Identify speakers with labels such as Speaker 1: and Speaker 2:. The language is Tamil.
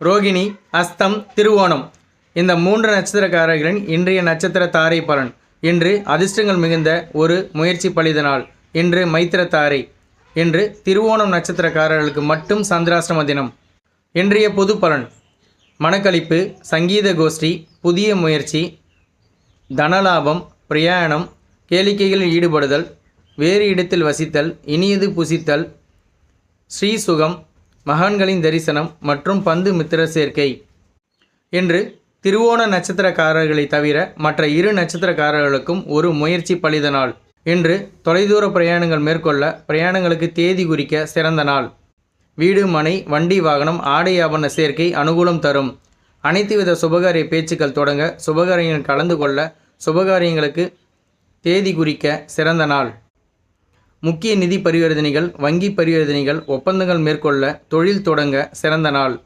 Speaker 1: ரோகிணி அஸ்தம் திருவோணம். இந்த மூன்று நட்சத்திரக்காரர்களின் இன்றைய நட்சத்திர தாரை பலன். இன்று அதிர்ஷ்டங்கள் மிகுந்த ஒரு முயற்சி பலித நாள். இன்று மைத்திர தாரை. இன்று திருவோணம் நட்சத்திரக்காரர்களுக்கு மட்டும் சந்திராசிரம தினம். இன்றைய பொது பலன். மனக்களிப்பு சங்கீத கோஷ்டி புதிய முயற்சி தனலாபம் பிரயாணம் கேளிக்கைகளில் ஈடுபடுதல் வேறு இடத்தில் வசித்தல் இனியது புசித்தல் ஸ்ரீசுகம் மகான்களின் தரிசனம் மற்றும் பந்து மித்திர சேர்க்கை. என்று திருவோண நட்சத்திரக்காரர்களை தவிர மற்ற இரு நட்சத்திரக்காரர்களுக்கும் ஒரு முயற்சி பலித நாள் இன்று தொலைதூர பிரயாணங்கள் மேற்கொள்ள பிரயாணங்களுக்கு தேதி குறிக்க சிறந்த நாள். வீடு மனை வண்டி வாகனம் ஆடை ஆபரண சேர்க்கை அனுகூலம் தரும். அனைத்து வித சுபகாரிய பேச்சுக்கள் தொடங்க சுபகாரியங்கள் கலந்து கொள்ள சுபகாரியங்களுக்கு தேதி குறிக்க சிறந்த நாள். முக்கிய நிதி பரிவர்த்தனைகள் வங்கி பரிவர்த்தனைகள் ஒப்பந்தங்கள் மேற்கொள்ள தொழில் தொடங்க சிறந்த நாள்.